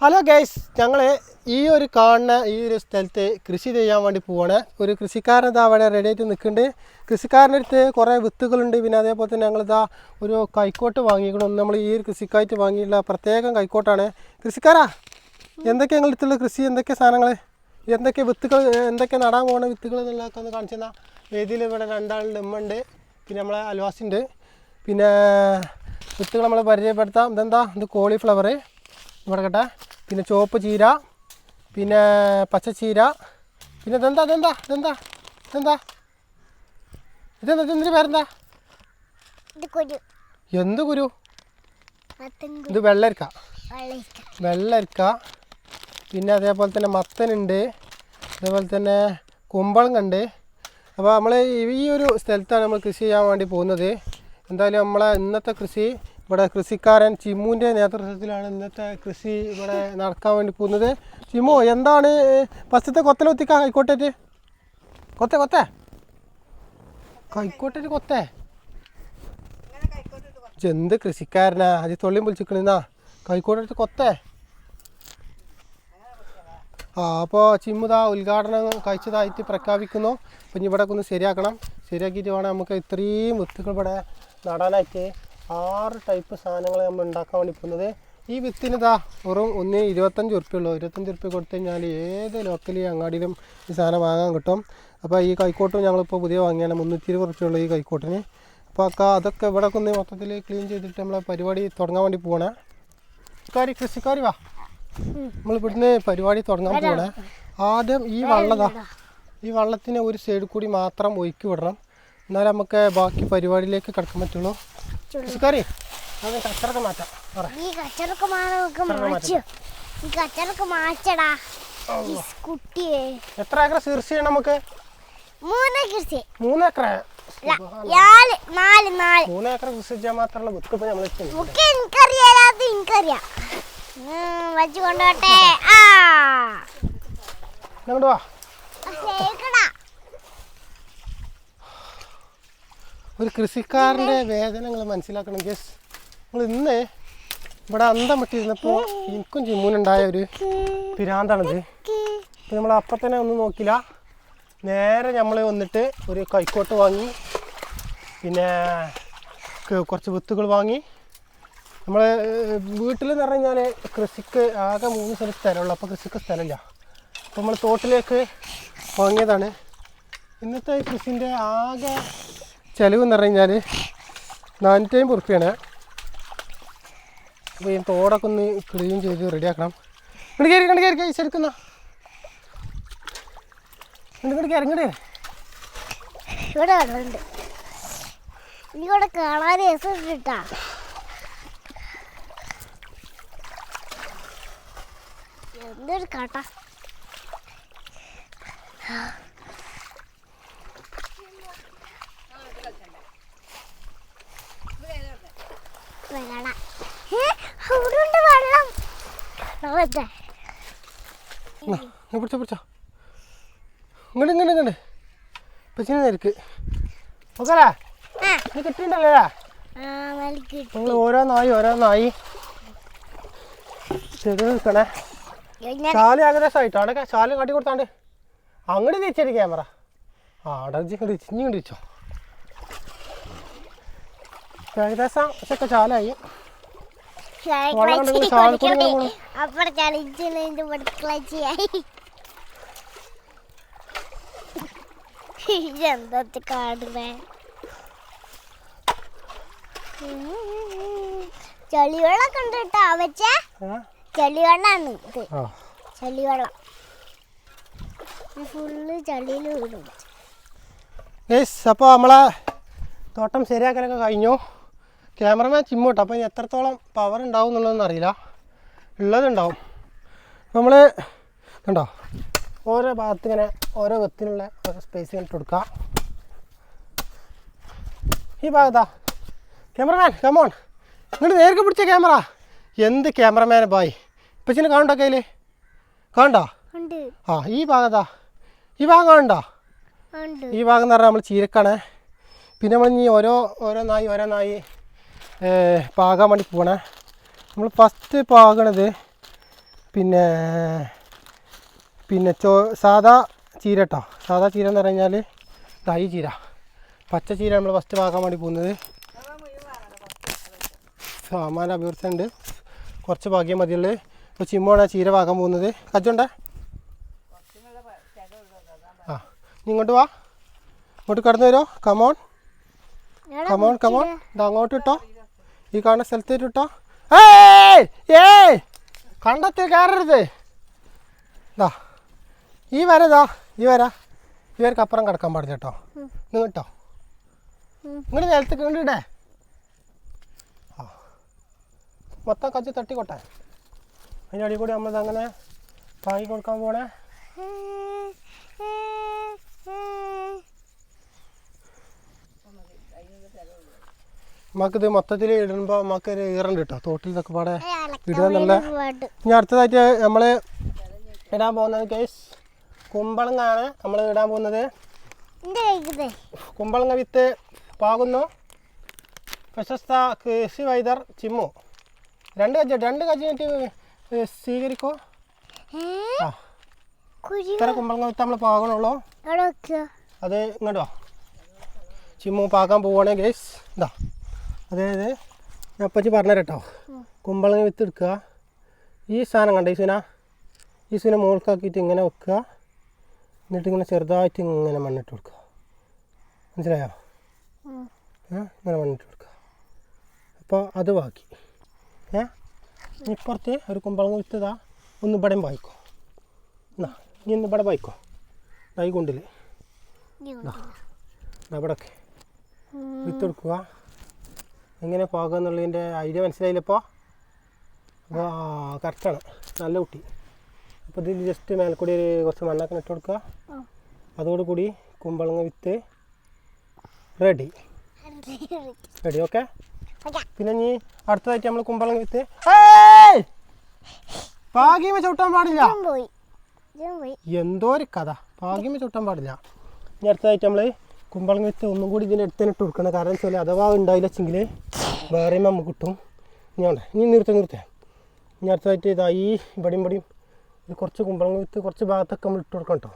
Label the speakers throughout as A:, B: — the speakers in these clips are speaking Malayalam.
A: ഹലോ ഗൈസ് ഞങ്ങൾ ഈ ഒരു കാണുന്ന ഈ ഒരു സ്ഥലത്ത് കൃഷി ചെയ്യാൻ വേണ്ടി പോവാണ്. ഒരു കൃഷിക്കാരൻ ഇതാ അവിടെ റെഡി ആയിട്ട് നിൽക്കുന്നുണ്ട്. കൃഷിക്കാരന്റെ അടുത്ത് കുറേ വിത്തുകളുണ്ട്. പിന്നെ അതേപോലെ തന്നെ ഞങ്ങളിതാ ഒരു കൈക്കോട്ട് വാങ്ങിക്കണം നമ്മൾ ഈ ഒരു കൃഷിക്കായിട്ട് വാങ്ങിയിട്ടുള്ള പ്രത്യേകം കൈക്കോട്ടാണ്. കൃഷിക്കാരാ എന്തൊക്കെ ഞങ്ങളുടെ അടുത്തുള്ള കൃഷി? എന്തൊക്കെ സാധനങ്ങൾ എന്തൊക്കെ വിത്തുകൾ എന്തൊക്കെ നടാൻ പോകുന്ന വിത്തുകൾ എന്നുള്ളതൊക്കെ ഒന്ന് കാണിച്ചു തന്നാൽ വേദിയിൽ ഇവിടെ രണ്ടാളുണ്ട് ഉമ്മ പിന്നെ നമ്മളെ അൽവാസി ഉണ്ട് പിന്നെ വിത്തുകൾ നമ്മൾ പരിചയപ്പെടുത്താം. ഇതെന്താ? ഇത് കോളിഫ്ലവർ ഇവിടെ പിന്നെ ചുവപ്പ് ചീര പിന്നെ പച്ചച്ചീര പിന്നെ ഇതെന്താ ഇതെന്താ ഇതെന്താ ഇതെന്താ? ഇതെന്താ ഇതിന്റെ പേരെന്താ? എന്ത് കുരു? ഇത് വെള്ളരിക്ക.
B: വെള്ളരിക്ക.
A: വെള്ളരിക്ക പിന്നെ അതേപോലെ തന്നെ മത്തനുണ്ട് അതേപോലെ തന്നെ കുമ്പളം കണ്ട്. അപ്പോൾ നമ്മൾ ഈ ഒരു സ്ഥലത്താണ് നമ്മൾ കൃഷി ചെയ്യാൻ വേണ്ടി പോകുന്നത്. എന്തായാലും നമ്മളെ ഇന്നത്തെ കൃഷി ഇവിടെ കൃഷിക്കാരൻ ചിമ്മുവിന്റെ നേതൃത്വത്തിലാണ് ഇന്നത്തെ കൃഷി ഇവിടെ നടക്കാൻ വേണ്ടി പോകുന്നത്. ചിമ്മു എന്താണ് ഫസ്റ്റത്തെ കൊത്തലൊത്തിക്ക കൈക്കോട്ടേറ്റ്? കൊത്തെ കൊത്തെ. കൈക്കോട്ടേറ്റ് കൊത്തേ. എന്ത് കൃഷിക്കാരനാ? അത് തൊള്ളിയും വിളിച്ചിക്കണെന്നാ. കൈക്കോട്ടെടുത്ത് കൊത്തേ. ആ അപ്പോൾ ചിമ്മുതാ ഉദ്ഘാടനം കഴിച്ചതായിട്ട് പ്രഖ്യാപിക്കുന്നു. അപ്പം ഇനി ഇവിടെ ഒന്ന് ശരിയാക്കണം. ശരിയാക്കിയിട്ട് വേണം നമുക്ക് ഇത്രയും വിത്തുകൾ ഇവിടെ നടാനായിട്ട്. ആറ് ടൈപ്പ് സാധനങ്ങൾ നമ്മൾ ഉണ്ടാക്കാൻ വേണ്ടി പോകുന്നത്. ഈ വിത്തിന് ഇതാ വെറും ഒന്ന് ഇരുപത്തഞ്ച് ഉറുപ്പ്യുള്ളൂ. ഇരുപത്തഞ്ച് ഉറുപ്പ്യ കൊടുത്തു കഴിഞ്ഞാൽ ഏത് ലോക്കലി അങ്ങാടിയിലും ഈ സാധനം വാങ്ങാൻ കിട്ടും. അപ്പോൾ ഈ കൈക്കോട്ടും ഞങ്ങളിപ്പോൾ പുതിയ വാങ്ങിയാണ്. മുന്നൂറ്റി ഇരുപത് ഉറുപ്പ്യുള്ളൂ ഈ കൈക്കോട്ടിന്. അപ്പോൾ അക്ക അതൊക്കെ ഇവിടെ ഒന്ന് മൊത്തത്തിൽ ക്ലീൻ ചെയ്തിട്ട് നമ്മളെ പരിപാടി തുടങ്ങാൻ വേണ്ടി പോകണേ കൃഷിക്കാരി കൃഷിക്കാരി വാ. നമ്മൾ ഇവിടുന്ന് പരിപാടി തുടങ്ങാൻ പോകണേ ആദ്യം ഈ വള്ളതാ. ഈ വള്ളത്തിന് ഒരു സൈഡിൽ കൂടി മാത്രം ഒഴുക്കി വിടണം. എന്നാലേ നമുക്ക് ബാക്കി പരിപാടിയിലേക്ക് കിടക്കാൻ പറ്റുള്ളൂ. കൃഷിക്കാരി അത് കച്ചറൊക്കെ മാറ്റാം.
B: ഈ കച്ചറൊക്കെ നമുക്ക് മാച്ചു ഈ കച്ചറൊക്കെ മാറ്റടാ. കുട്ടിയെ
A: എത്ര ഏക്കർ കൃഷി ചെയ്യണം നമുക്ക്?
B: മൂന്ന് കൃഷി
A: മൂന്ന് ഏക്കർ
B: നാല് നാല് നാല്.
A: മൂന്ന് ഏക്കർ കൃഷി ചെയ്യാൻ മാത്രമുള്ള ബുക്ക് ഇപ്പോൾ നമ്മൾ
B: ഒക്കെ എനിക്കറിയാതെ എനിക്കറിയാം. ഉം, കൊണ്ടോട്ടെ ആ.
A: വാ. ഒരു കൃഷിക്കാരന്റെ വേദനകൾ മനസ്സിലാക്കണം ഗസ് നമ്മൾ ഇന്ന് ഇവിടെ അന്തം വിട്ടിരുന്നപ്പോൾ എനിക്കും ചിമ്മൂനുണ്ടായ ഒരു പിരാന്താണിത്. ഇപ്പം നമ്മൾ അപ്പം തന്നെ ഒന്നും നോക്കില്ല നേരെ നമ്മൾ വന്നിട്ട് ഒരു കൈക്കോട്ട് വാങ്ങി പിന്നെ കുറച്ച് വിത്തുകൾ വാങ്ങി. നമ്മൾ വീട്ടിൽ എന്ന് പറഞ്ഞു കഴിഞ്ഞാൽ കൃഷിക്ക് ആകെ മൂന്ന് സ്ഥലം സ്ഥലമുള്ളൂ. അപ്പോൾ കൃഷിക്ക് സ്ഥലമില്ല. അപ്പോൾ നമ്മൾ തോട്ടിലേക്ക് വാങ്ങിയതാണ്. ഇന്നത്തെ കൃഷിന്റെ ആകെ ചിലവ് എന്ന് പറഞ്ഞു കഴിഞ്ഞാൽ നാനൂറ്റി അമ്പത് റുപ്യാണ് അപ്പോൾ ഈ തോടൊക്കെ ഒന്ന് ക്ലീൻ ചെയ്ത് റെഡിയാക്കണം. ഇങ്ങോട്ട് കയറി കണ്ട് കയറി ശരിക്കുന്ന ഇങ്ങോട്ട് കയറി
B: ഇവിടെ വെള്ളമുണ്ട് ഇവിടെ കാണാൻ രസമുണ്ടാ എന്തൊരു കാട്ട ഏ, അവിടുണ്ട് വെള്ളം. അതെ
A: എന്നാ, ഇങ്ങ് പിടിച്ചോ പിടിച്ചോ. ഇങ്ങോട്ട് ഇങ്ങോട്ട് ഇങ്ങോട്ട് പച്ചിനെ നിരക്ക് ഓക്കേടാ
B: ആ.
A: ഇത് കിട്ടിയിട്ടുണ്ടല്ലേ
B: ആ നൽകി
A: നിങ്ങൾ ഓരോന്നായി ഓരോന്നായി. ചെയ്ത് നിൽക്കണേ.
B: ഞാൻ
A: ചാൽ ഏകദേശമായിട്ടോ അവിടെ ചാൽ കാട്ടി കൊടുത്താണ്ട്. അങ്ങോട്ട് തിരിച്ചടി ക്യാമറ. ആ അവിടെ ഇങ്ങോട്ട് വെച്ചോ ഏകദേശം ഇതൊക്കെ ചാലായി.
B: അപ്പുറം ചളിച്ചിട്ട് പഠിക്കളായി എന്താ കാണുന്നേ? വെച്ചേ? ചളിവെള്ളാണ് ഇത്. ചളിവെള്ളം. ഫുള്ള് ചളിയിൽ വീടും
A: അപ്പോൾ നമ്മളെ തോട്ടം ശരിയാക്കലൊക്കെ കഴിഞ്ഞു. ക്യാമറമാൻ ചിമ്മോട്ട്. അപ്പോൾ ഇനി എത്രത്തോളം പവർ ഉണ്ടാവും എന്നുള്ളതൊന്നും അറിയില്ല. ഉള്ളതുണ്ടാവും. നമ്മൾ കണ്ടോ? ഓരോ ഭാഗത്ത് ഇങ്ങനെ ഓരോ വെത്തിനുള്ള ഓരോ സ്പേസ് ഇങ്ങനെ കൊടുക്കുക ഈ ഭാഗത്താ. ക്യാമറമാൻ കമോൺ ഇങ്ങോട്ട് നേരിട്ട് പിടിച്ച ക്യാമറ എന്ത് ക്യാമറമാനെ ബായ് ഇപ്പച്ചിനെ കാണണ്ടോ കയ്യിൽ കാണണ്ടോ ആ ഈ ഭാഗത്താ. ഈ ഭാഗം കാണണ്ടോ ഈ ഭാഗം എന്ന് പറഞ്ഞാൽ നമ്മൾ ചീരക്കാണ്. പിന്നെ നമ്മൾ ഇനി ഓരോ ഓരോ നായി ഓരോ നായി പാകാൻ വേണ്ടി പോകണേ നമ്മൾ ഫസ്റ്റ് പാകണത് പിന്നെ പിന്നെ ചോ സാധാ ചീര കേട്ടോ സാധാ ചീര എന്ന് പറഞ്ഞാൽ തൈ ചീര. പച്ച ചീര നമ്മൾ ഫസ്റ്റ് പാകാൻ വേണ്ടി പോകുന്നത്. സാമാന അഭിവൃദ്ധി ഉണ്ട് കുറച്ച് ഭാഗ്യം മതിയുള്ളത് ഇപ്പോൾ ചിമ്മാണ് ആ ചീര പാകാൻ പോകുന്നത്. കജ്ജുണ്ടേ ആ ഇങ്ങോട്ട് വാ. ഇങ്ങോട്ട് കടന്നു വരുമോ കമോൺ കമോൺ കമോൺ ഇത് അങ്ങോട്ട് ഇട്ടോ. ഈ കാണുന്ന സ്ഥലത്തേക്ക് ഇട്ടോ ഏയ്! ഏയ്! കണ്ടത്തിൽ കയറരുത്. ഇതാ ഈ വരതാ ഈ വര. ഇവർക്ക് അപ്പുറം കിടക്കാൻ പാടില്ല കേട്ടോ. നിങ്ങൾ കേട്ടോ ഇങ്ങോട്ട് നിലത്തേക്ക് ഇങ്ങോട്ട് ഇടേ. ആ. മൊത്തം കച്ച് തട്ടിക്കോട്ടെ. അതിന്റെ അടി കൂടി നമ്മളത് അങ്ങനെ താങ്ങി കൊടുക്കാൻ പോണേ. നമുക്കിത് മൊത്തത്തിൽ ഇടുമ്പോൾ നമുക്കൊരു ഈറുണ്ട് കേട്ടോ തോട്ടിൽ ഇതൊക്കെ പാടെ ഇടുക നല്ല ഇനി അടുത്തതായിട്ട് നമ്മൾ ഇടാൻ പോകുന്നത് കേസ് കുമ്പളങ്ങാണ് നമ്മൾ ഇടാൻ പോകുന്നത്. കുമ്പളങ്ങ വിത്ത് പാകുന്നു. പ്രശസ്ത കൃഷി വൈദർ ചിമ്മു. രണ്ട് കജ്ജ രണ്ട് കജ്ജിട്ട് സ്വീകരിക്കോ. ഇത്ര കുമ്പളങ്ങ വിത്ത് നമ്മൾ പാകണുള്ളൂ. അത് ഇങ്ങോട്ടോ ചിമ്മു പാകാൻ പോവുകയാണെങ്കിൽ ഗേസ് ഇതാ അതായത് ഞാൻ അപ്പച്ചി പറഞ്ഞുതരാം കേട്ടോ കുമ്പളങ്ങ വിത്ത് എടുക്കുക ഈ സാധനം കണ്ട ഈ സുന ഈ സുന മുകൾക്കാക്കിയിട്ട് ഇങ്ങനെ വെക്കുക. എന്നിട്ട് ഇങ്ങനെ ചെറുതായിട്ട് ഇങ്ങനെ മണ്ണിട്ട് കൊടുക്കുക. മനസ്സിലായോ? ഇങ്ങനെ മണ്ണിട്ട് കൊടുക്കുക. അപ്പോൾ അത് ബാക്കി. ഏ ഇപ്പുറത്ത് ഒരു കുമ്പളങ്ങ വിത്ത് ഇതാ ഒന്ന് ഇവിടെയും വായിക്കോ എന്നാ ഇനി ഒന്ന് ഇവിടെ വായിക്കോ കൈ കൊണ്ടില്ലേ അവിടൊക്കെ വിത്ത് കൊടുക്കുക എങ്ങനെ പോകുക എന്നുള്ളതിന്റെ ഐഡിയ മനസ്സിലായില്ലപ്പോൾ അപ്പോൾ കറക്റ്റാണ് നല്ല കുട്ടി. അപ്പോൾ ഇതിൽ ജസ്റ്റ് മേൽക്കൂടി ഒരു കുറച്ച് മണ്ണൊക്കെ ഇട്ട് കൊടുക്കുക. അതോടുകൂടി കുമ്പളങ്ങ വിത്ത് റെഡി. Ready okay? പിന്നെ ഇനി അടുത്തതായിട്ട് നമ്മൾ കുമ്പളങ്ങ വിത്ത്! പാകിമ ചുട്ടാൻ പാടില്ല. എന്തോ ഒരു കഥ. ഭാഗ്യമ ചുട്ടാൻ പാടില്ല. ഇനി അടുത്തതായിട്ട് നമ്മൾ കുമ്പളങ്ങ വിത്ത് ഒന്നും കൂടി ഇതിന്റെ അടുത്ത് തന്നെ ഇട്ട് കൊടുക്കണം. കാരണം വെച്ചാൽ അഥവാ ഉണ്ടായില്ലെങ്കിൽ വേറെയും നമുക്ക് കിട്ടും. ഞാൻ ഇനി നിർത്തേ നിർത്തേ. ഇനി അടുത്തതായിട്ട് ഇതാ ഈ ഇവിടെയും ഇവിടെയും കുറച്ച് കുമ്പളം വിത്ത് കുറച്ച് ഭാഗത്തൊക്കെ നമ്മൾ ഇട്ട് കൊടുക്കണം കേട്ടോ.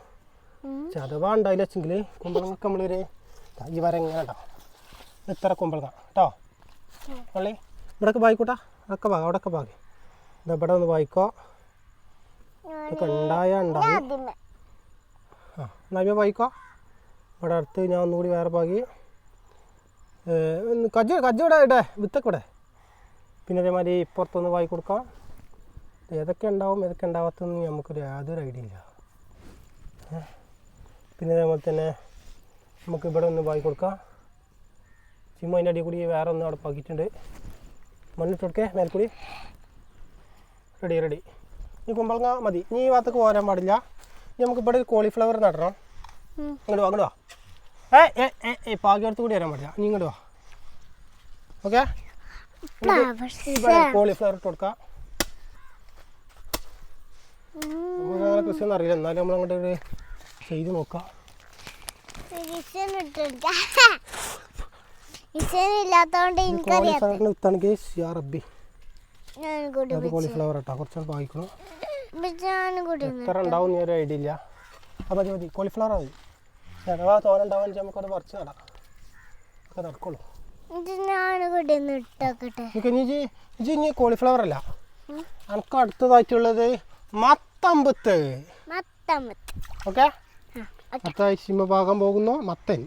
A: പക്ഷെ അഥവാ ഉണ്ടായില്ലെങ്കിൽ കുമ്പളങ്ങൊക്കെ നമ്മളൊരു ഈ വര എങ്ങനെ ഉണ്ടാവും ഇത്ര കുമ്പളങ്ങ കേട്ടോ. പള്ളി ഇവിടെയൊക്കെ വായിക്കോട്ടാ? അതൊക്കെ ഭാഗം അവിടെയൊക്കെ ഭാഗം ഇതാ ഇവിടെ ഒന്ന് വായിക്കോ. ഇതൊക്കെ ഉണ്ടായാൽ ഉണ്ടാവും. ആ നവ്യ വായിക്കോ. ഇവിടെ അടുത്ത് ഞാൻ ഒന്നുകൂടി വേറെ പാകി കജ്ജ കജ്ജ ഇവിടെ ഇടേ വിത്തൊക്കെ ഇവിടെ. പിന്നെ അതേമാതിരി ഇപ്പുറത്തൊന്ന് വായി കൊടുക്കാം. ഏതൊക്കെ ഉണ്ടാവും ഏതൊക്കെ ഉണ്ടാവാത്തൊന്നും നമുക്കൊരു യാതൊരു ഐഡിയ ഇല്ല. പിന്നെ അതേപോലെ തന്നെ നമുക്ക് ഇവിടെ ഒന്ന് വായി കൊടുക്കാം. ചിമ്മ അതിന്റെ അടിയിൽ കൂടി വേറെ ഒന്ന് അവിടെ പാക്കിയിട്ടുണ്ട് മണ്ണിട്ട് കൊടുക്കേ മേൽക്കൂടി റെഡി റെഡി ഈ കുമ്പളങ്ങ മതി. ഇനി ഈ ഭാഗത്തേക്ക് പോരാൻ പാടില്ല. ഇനി നമുക്ക് ഇവിടെ കോളിഫ്ലവർ നടണം.
B: ഉം.
A: ഇങ്ങോട്ട് വാ. ഏ ഏ ഏ പാകിയടുത്ത് കൂടി വരാൻ പാടില്ല. നീ ഇങ്ങോട്ട് വാ. ഓക്കെ? കോളിഫ്ലവർ ഇട്ട് കൊടുക്കാം. കൃഷി ഒന്നും അറിയില്ല. എന്നാലും നമ്മൾ അങ്ങോട്ട് ചെയ്ത് നോക്കാം. കോളിഫ്ലവറിന് അത് കോളിഫ്ലവർ ഇട്ടാ. എത്ര ഉണ്ടാവും ഒരു ഐഡിയ ഇല്ല. അപ്പൊ മതി മതി. കോളിഫ്ലവർ മതി. അഥവാ തോരൻ ഉണ്ടാവാൻ നമുക്കത് പറിച്ച് നടാം. ഒക്കെ നടക്കുള്ളൂ. ഇനി കോളിഫ്ലവർ അല്ല. എനിക്ക് അടുത്തതായിട്ടുള്ളത് മത്തമ്പത്ത്. ഓക്കെ?
B: ആ
A: സിംഹഭാഗം പോകുന്നു മത്തൻ.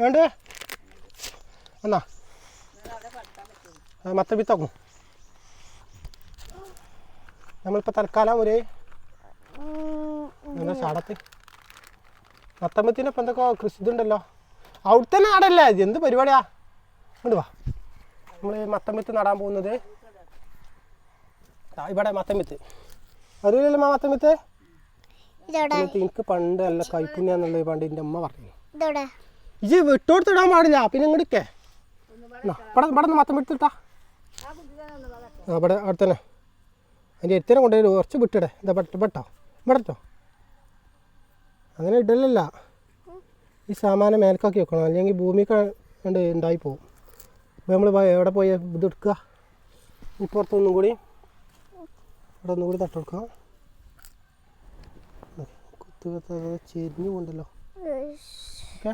A: വേണ്ടേ എന്നാ? വിത്താക്കും നമ്മളിപ്പോൾ തൽക്കാലം ഒരു എന്താ ചാടത്ത്? മത്തമ്പത്തിന് ഇപ്പം എന്തൊക്കെ കൃഷി ഇതുണ്ടല്ലോ അവിടുത്തെ തന്നെ നടല്ലേ എന്ത് പരിപാടിയാ? ഇങ്ങോട്ട് വാ. നമ്മൾ മത്തമ്പത്ത് നടാൻ പോകുന്നത്. ഇവിടെ മത്തമ്പത്ത് അറിയില്ലല്ലോ മത്തമ്പത്ത്
B: ഇതോടെ
A: എന്നിട്ട് എനിക്ക് പണ്ട് നല്ല കൈപ്പുണ്യാന്നുള്ളത് പണ്ട് എന്റെ അമ്മ പറഞ്ഞു
B: ഇജ്
A: ഇജ് വിട്ടോടുത്തിടാൻ പാടില്ല. പിന്നെ ഇങ്ങോട്ടേ ഇവിടെ ഇവിടെ നിന്ന് മത്തം ഇട്ടാ. ആ ഇവിടെ അവിടെ തന്നെ. അതിന്റെ എത്തിനെ കൊണ്ടുപോയി കുറച്ച് വിട്ടിടേ. ഇതാ പെട്ടോ ഇവിടെ ഇട്ടോ അങ്ങനെ ഇടലല്ല. ഈ സാമാനം മേൽക്കാക്കി വെക്കണം. അല്ലെങ്കിൽ ഭൂമി കണ്ട് ഉണ്ടായി പോകും അപ്പോൾ നമ്മൾ എവിടെ പോയി ഇത് എടുക്കുക? ഇപ്പുറത്തൊന്നും കൂടി ഇവിടെ ഒന്നും കൂടി തട്ടെടുക്കുക ചെരിഞ്ഞു കൊണ്ടല്ലോ ഓക്കെ?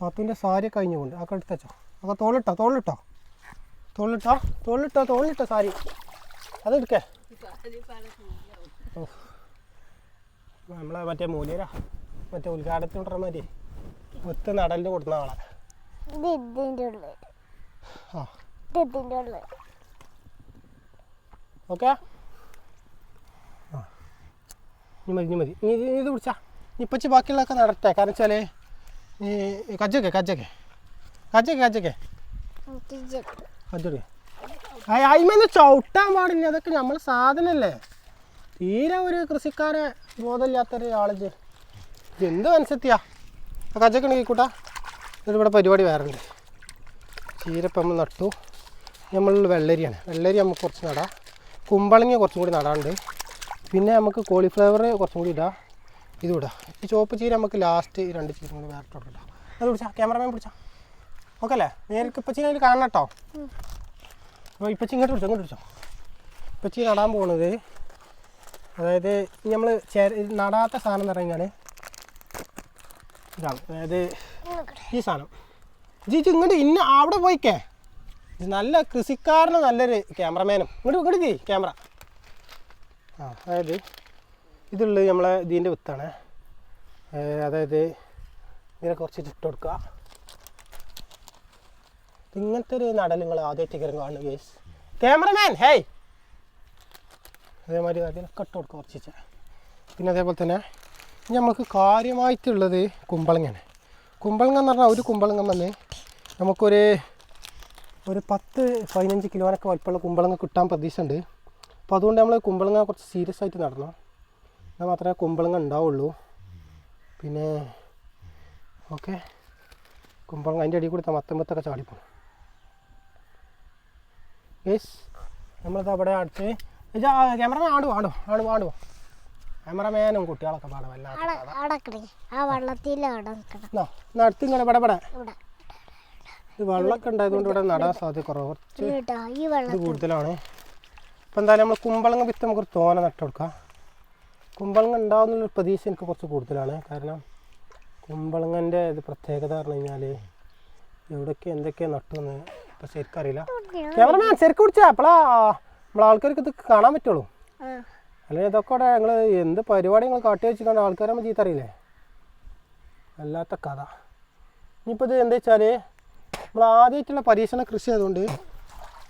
A: പാത്തുവിന്റെ സാരി കഴിഞ്ഞു കൊണ്ട് അതൊക്കെ എടുത്തച്ചോ അതൊക്കെ തോളിട്ടോ തോളിട്ടോ തോളിട്ടോ തോളിട്ടോ തോളിട്ടോ സാരി. അതെടുക്കേ ഓ നമ്മളെ മറ്റേ മൂല്യരാ മറ്റേ ഉദ്ഘാടനത്തിന് കൊണ്ടുവരാൻ മതി ഒത്ത് നടലിന് കൊടുക്കുന്ന ആളെ. ഓക്കെ? ഇനി മതി ഇനി മതി. നീ ഇത് പിടിച്ചാ. ഇപ്പച്ച് ബാക്കിയുള്ളതൊക്കെ നടട്ടെ. കാരണം വെച്ചാൽ ഈ കജ്ജൊക്കെ കജ്ജൊക്കെ. കജ്ജൊക്കെ കജ്ജൊക്കെ. കജ്ജൊക്കെ. അയിമെന്ന് ചവിട്ടാൻ പാടില്ല. അതൊക്കെ നമ്മൾ സാധനല്ലേ. തീരെ ഒരു കൃഷിക്കാരെ ബോധമില്ലാത്ത ഒരാളിത് എന്ത് മനസ്സെത്തിയാ? ആ കജക്കണ ഉണ്ടെങ്കിൽ കൂട്ടാ എന്നിട്ട് ഇവിടെ പരിപാടി വേറെ ഉണ്ട് ചീരപ്പം നമ്മൾ നട്ടു. നമ്മൾ വെള്ളരിയാണ്. വെള്ളരി നമുക്ക് കുറച്ച് നടാം. കുമ്പളങ്ങി കുറച്ചും കൂടി നടാണ്ട് പിന്നെ നമുക്ക് കോളിഫ്ലവർ കുറച്ചും കൂടി ഇടാം. ഇത് ഇടാം. ഈ ചുവപ്പ് ചീര നമുക്ക് ലാസ്റ്റ് രണ്ട് ചീര കൂടി വേറെ ഇടാം. അത് പിടിച്ചാ ക്യാമറമാൻ പിടിച്ചാ. ഓക്കെ അല്ലേ? നേരിട്ട് ഇപ്പം ചീന കാണണം കേട്ടോ. അപ്പോൾ ഇപ്പച്ചി ഇങ്ങോട്ട് പിടിച്ചോ ഇങ്ങോട്ട് പിടിച്ചോ. ഇപ്പച്ചി നടാൻ പോകുന്നത് അതായത് നമ്മൾ നടാത്ത സാധനം എന്ന് പറഞ്ഞാൽ ഇതാണ്. അതായത് ഈ സാധനം. ജിജി ഇങ്ങോട്ട് ഇന്ന അവിടെ പോയിക്കേ. നല്ല കൃഷിക്കാരന് നല്ലൊരു ക്യാമറമാനും. ഇങ്ങോട്ട് ഇങ്ങോട്ട് ജീ ക്യാമറ. ആ അതായത് ഇതുള്ളത് നമ്മളെ ഇതിന്റെ വിത്താണ്. അതായത് ഇതിനെ കുറച്ച് ഇട്ട് കൊടുക്കുക. ഇങ്ങനത്തെ ഒരു നടൽ നിങ്ങൾ ആദ്യമായിട്ട് ഗേസ് ക്യാമറമാൻ ഹേയ് അതേമാതിരി അതിനെ കട്ട് കൊടുക്കുക കുറച്ച് പിന്നെ അതേപോലെ തന്നെ ഇനി നമുക്ക് കാര്യമായിട്ടുള്ളത് കുമ്പളങ്ങയാണ്. കുമ്പളങ്ങ എന്ന് പറഞ്ഞാൽ ഒരു കുമ്പളങ്ങ വന്ന് നമുക്കൊരു ഒരു പത്ത് പതിനഞ്ച് കിലോനൊക്കെ വലിപ്പമുള്ള കുമ്പളങ്ങ കിട്ടാൻ പ്രതീക്ഷയുണ്ട്. അപ്പോൾ അതുകൊണ്ട് നമ്മൾ കുമ്പളങ്ങ കുറച്ച് സീരിയസ് ആയിട്ട് നടണം. എന്നാൽ മാത്രമേ കുമ്പളങ്ങ ഉണ്ടാവുള്ളൂ. പിന്നെ ഓക്കെ. കുമ്പളങ്ങ അതിന്റെ അടിയിൽ കൂടി മത്തമ്പത്തൊക്കെ ചാടിപ്പോ യെസ് നമ്മളത് അവിടെ അടുത്ത് ക്യാമറമാൻ ആടുവോ ആടോ ആടുവോ ആടുവോ ക്യാമറമാനും കുട്ടികളൊക്കെ പാടാം എന്നാ എന്നാ അടുത്ത് ഇങ്ങനെ ഇവിടെ ഇത് വെള്ളമൊക്കെ ഉണ്ടായതുകൊണ്ട് ഇവിടെ നടാൻ സാധ്യത കുറവ് കുറച്ച് ഇത് കൂടുതലാണ്. ഇപ്പം എന്തായാലും നമ്മൾ കുമ്പളങ്ങ വിത്ത് നമുക്ക് തോന നട്ട് കൊടുക്കാം. കുമ്പളങ്ങ ഉണ്ടാവുന്നുള്ളൊരു പ്രതീക്ഷ എനിക്ക് കുറച്ച് കൂടുതലാണ്. കാരണം കുമ്പളങ്ങന്റെ ഇത് പ്രത്യേകത പറഞ്ഞു കഴിഞ്ഞാൽ എവിടെയൊക്കെ എന്തൊക്കെ നട്ടുവെന്ന് ഇപ്പം ശരിക്കറിയില്ല. ക്യാമറമാൻ ശരിക്കും കുടിച്ചാ അപ്പോളാ നമ്മളെ ആൾക്കാർക്ക് ഇത് കാണാൻ പറ്റുള്ളൂ. അല്ലെങ്കിൽ ഇതൊക്കെ അവിടെ ഞങ്ങൾ എന്ത് പരിപാടി നിങ്ങൾ കാട്ടി വെച്ചിട്ടുണ്ട് ആൾക്കാരെ നമ്മൾ ചീത്തറിയില്ലേ? അല്ലാത്ത കഥ. ഇനിയിപ്പോൾ ഇത് എന്താ വെച്ചാൽ നമ്മൾ ആദ്യമായിട്ടുള്ള പരീക്ഷണ കൃഷി ആയതുകൊണ്ട്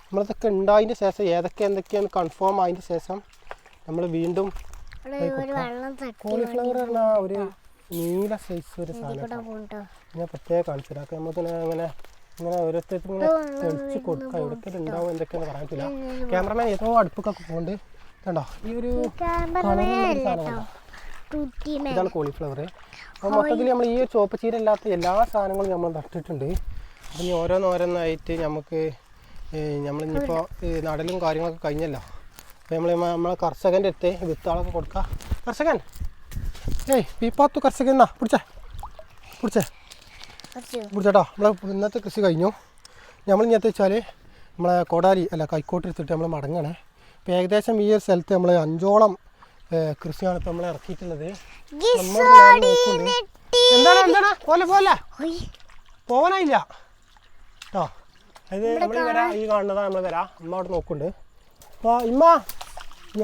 A: നമ്മളിതൊക്കെ ഉണ്ടായതിന്റെ ശേഷം ഏതൊക്കെ എന്തൊക്കെയാണ് കൺഫേം ആയതിന്റെ ശേഷം നമ്മൾ വീണ്ടും കോളിഫ്ലവർ പറഞ്ഞാൽ ഒരു നീല സൈസ് ഒരു സാധനം ഞാൻ പ്രത്യേകം കാണിച്ചു തരാം. നമുക്ക് അങ്ങനെ ഇങ്ങനെ ഓരോരുത്തർക്കും ഇങ്ങനെ തെളിച്ച് കൊടുക്കുക എവിടേക്കൊക്കെ ഉണ്ടാവും എന്തൊക്കെയാണ് പറയാൻ പറ്റില്ല ക്യാമറമാൻ ഏതോ അടുപ്പൊക്കെ പോകുന്നുണ്ട് കണ്ടോ? ഈ ഒരു ഇതാണ് കോളിഫ്ലവർ അപ്പോൾ മൊത്തത്തിൽ നമ്മൾ ഈ ഒരു ചുവപ്പ് ചീര ഇല്ലാത്ത എല്ലാ സാധനങ്ങളും നമ്മൾ നട്ടിട്ടുണ്ട്. അപ്പം ഇനി ഓരോന്നോരോന്നായിട്ട് നമുക്ക് നമ്മളിനിപ്പോൾ നടലും കാര്യങ്ങളൊക്കെ കഴിഞ്ഞല്ലോ. അപ്പോൾ നമ്മൾ നമ്മളെ കർഷകന്റെ അടുത്ത് വിത്താളൊക്കെ കൊടുക്കുക കർഷകൻ! ഏയ് പീപ്പാത്തു കർഷകൻ എന്നാ? പിടിച്ചേ. പിടിച്ചേ. പിടിച്ചേട്ടോ നമ്മളെ ഇന്നത്തെ കൃഷി കഴിഞ്ഞു. നമ്മൾ ഇങ്ങനത്തെ വെച്ചാൽ നമ്മളെ കൊടാലി അല്ല കൈക്കോട്ട് എടുത്തിട്ട് നമ്മൾ മടങ്ങണേ. അപ്പം ഏകദേശം ഈ ഒരു സ്ഥലത്ത് നമ്മൾ അഞ്ചോളം കൃഷിയാണ് ഇപ്പം നമ്മൾ ഇറക്കിയിട്ടുള്ളത്. നമ്മൾ. എന്താണ് എന്താണ് പോലെ പോലെ. പോവാനായില്ല. കേട്ടോ അത് നമ്മൾ ഈ വരാ ഈ കാണുന്നതാണ് നമ്മൾ വരാ. അമ്മ അവിടെ നോക്കുന്നുണ്ട്. അപ്പോൾ ഇമ്മ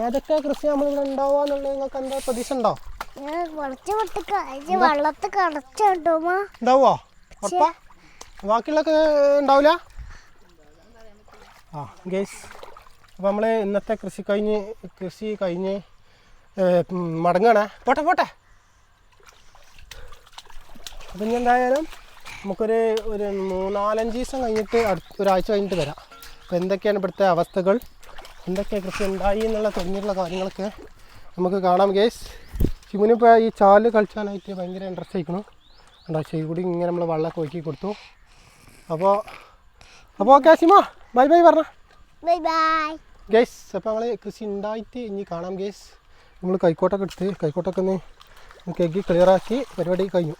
A: ഏതൊക്കെ കൃഷി നമ്മളിവിടെ ഉണ്ടാവുക എന്നുള്ളത് നിങ്ങൾക്ക് എന്താ പ്രതീക്ഷ ഉണ്ടോ?
B: ഞാൻ കുറച്ച് വിട്ട്
A: ഉറപ്പാ? ബാക്കിയുള്ളൊക്കെ ഉണ്ടാവില്ല ആ ഗേസ് അപ്പോൾ നമ്മൾ ഇന്നത്തെ കൃഷി കഴിഞ്ഞ് കൃഷി കഴിഞ്ഞ് മടങ്ങണ. പോട്ടെ പോട്ടെ. അപ്പം ഇനി എന്തായാലും നമുക്കൊരു ഒരു മൂന്നാലഞ്ച് ദിവസം കഴിഞ്ഞിട്ട് അടുത്ത ഒരാഴ്ച കഴിഞ്ഞിട്ട് വരാം. അപ്പോൾ എന്തൊക്കെയാണ് ഇവിടുത്തെ അവസ്ഥകൾ? എന്തൊക്കെ കൃഷി ഉണ്ടായി എന്നുള്ള തുടങ്ങിയിട്ടുള്ള കാര്യങ്ങളൊക്കെ നമുക്ക് കാണാം ഗേസ് ശിവനിപ്പോൾ ഈ ചാൽ കളിച്ചാനായിട്ട് ഭയങ്കര ഇൻട്രസ്റ്റ് ആയിക്കണം. കണ്ടോ? കൂടി ഇങ്ങനെ നമ്മൾ വെള്ളമൊക്കെ ഒഴുക്കി കൊടുത്തു. അപ്പോൾ അപ്പോൾ ഓക്കെ ബൈ ബൈ പറഞ്ഞ.
B: ബൈ ബൈ
A: ഗേസ് അപ്പോൾ നമ്മൾ കൃഷി ഉണ്ടായിട്ട് ഇനി കാണാം ഗേസ് നമ്മൾ കൈക്കോട്ടൊക്കെ എടുത്ത് കൈക്കോട്ടൊക്കെ ഒന്ന് ക്ലിയർ ക്ലിയറാക്കി പരിപാടി കഴിഞ്ഞു.